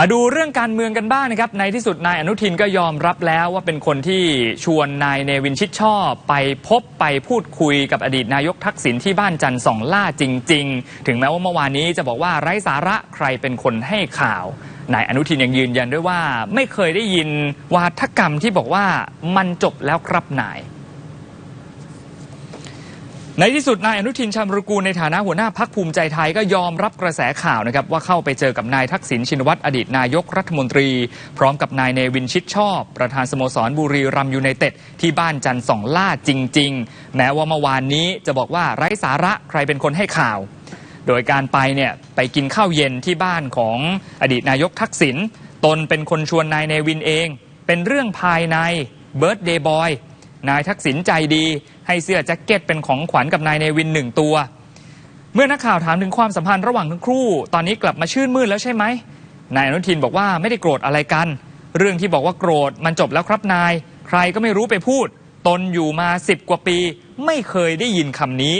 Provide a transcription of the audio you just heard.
มาดูเรื่องการเมืองกันบ้างนะครับ ในที่สุดนายอนุทินก็ยอมรับแล้วว่าเป็นคนที่ชวนนายเนวินชิดชอบ ไปพบไปพูดคุยกับอดีตนายกทักษิณที่บ้านจันทร์สองล่าจริง ๆ ถึงแม้ว่าเมื่อวานนี้จะบอกว่าไร้สาระใครเป็นคนให้ข่าวนายอนุทินยังยืนยันด้วยว่า ไม่เคยได้ยินวาทกรรมที่บอกว่ามันจบแล้วครับนาย ในที่สุดนายอนุทินชาญวรกูลในฐานะหัวหน้าพักภูมิใจไทยก็ยอมรับกระแสข่าวนะครับว่าเข้าไปเจอกับนายทักษิณชินวัตรอดีตนายกรัฐมนตรี พร้อมกับนายเนวินชิดชอบ ประธานสโมสรบุรีรัมยูไนเต็ดที่บ้านจันทร์สองล่าจริง ๆ แม้ว่าเมื่อวานนี้จะบอกว่าไร้สาระใครเป็นคนให้ข่าว โดยการไปเนี่ยไปกินข้าวเย็นที่บ้านของอดีตนายกทักษิณตนเป็นคนชวนนายเนวินเอง เป็นเรื่องภายในเบิร์ d เดย์บอย นายทักษิณใจดี ให้เสื้อแจ็คเก็ตเป็นของขวัญกับนายเนวินหนึ่งตัว เมื่อนักข่าวถามถึงความสัมพันธ์ระหว่างทั้งคู่ ตอนนี้กลับมาชื่นมื่นแล้วใช่ไหมนายอนุทินบอกว่าไม่ได้โกรธอะไรกัน เรื่องที่บอกว่าโกรธมันจบแล้วครับนาย ใครก็ไม่รู้ไปพูด ตนอยู่มาสิบกว่าปี ไม่เคยได้ยินคำนี้